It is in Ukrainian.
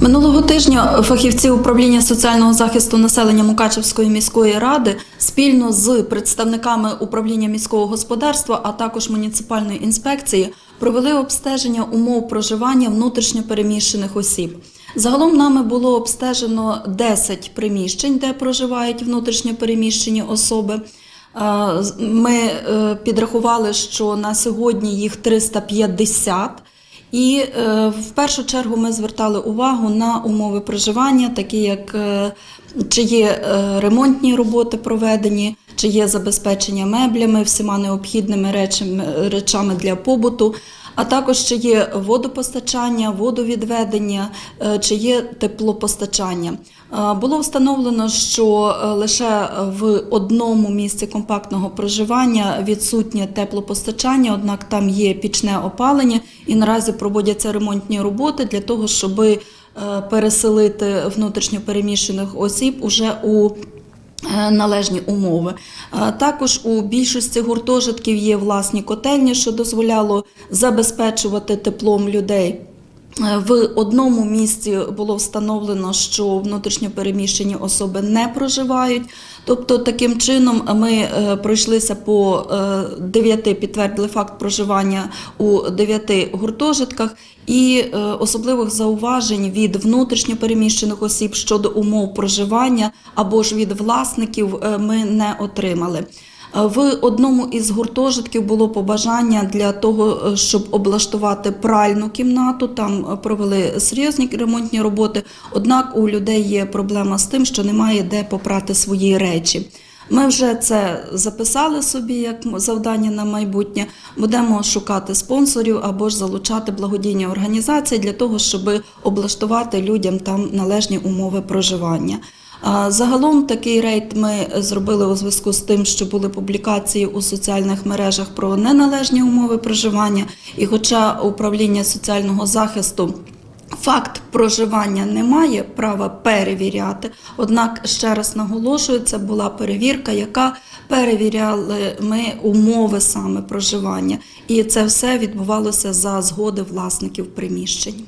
Цього тижня фахівці управління соціального захисту населення Мукачевської міської ради спільно з представниками управління міського господарства, а також муніципальної інспекції провели обстеження умов проживання внутрішньопереміщених осіб. Загалом нами було обстежено 10 приміщень, де проживають внутрішньопереміщені особи. Е, Ми е, підрахували, що на сьогодні їх 350. І е, в першу чергу ми звертали увагу на умови проживання, такі як е, чи є е, ремонтні роботи проведені, чи є забезпечення меблями, всіма необхідними речами, речами для побуту, а також чи є водопостачання, водовідведення, е, чи є теплопостачання. Е, Було встановлено, що е, лише в одному місці компактного проживання відсутнє теплопостачання, однак там є пічне опалення, і наразі проводяться ремонтні роботи для того, щоб переселити внутрішньопереміщених осіб уже у належні умови. Е, Також у більшості гуртожитків є власні котельні, що дозволяло забезпечувати теплом людей. В одному місці було встановлено, що внутрішньопереміщені особи не проживають. Тобто, таким чином ми е, пройшлися по е, дев'яти, підтвердили факт проживання у дев'яти гуртожитках, і е, особливих зауважень від внутрішньопереміщених осіб щодо умов проживання або ж від власників ми не отримали. В одному із гуртожитків було побажання для того, е, щоб облаштувати пральну кімнату. Там е, провели серйозні ремонтні роботи. Однак у людей є проблема з тим, що немає де попрати свої речі. Ми вже це записали собі як завдання на майбутнє. Будемо шукати спонсорів або ж залучати благодійні організації для того, щоб облаштувати людям там належні умови проживання. Загалом такий рейд ми зробили у зв'язку з тим, що були публікації у соціальних мережах про неналежні умови проживання. І хоча управління соціального захисту факт проживання не має права перевіряти, однак ще раз наголошую, це була перевірка, яка перевіряли ми умови саме проживання, і це все відбувалося за згоди власників приміщень.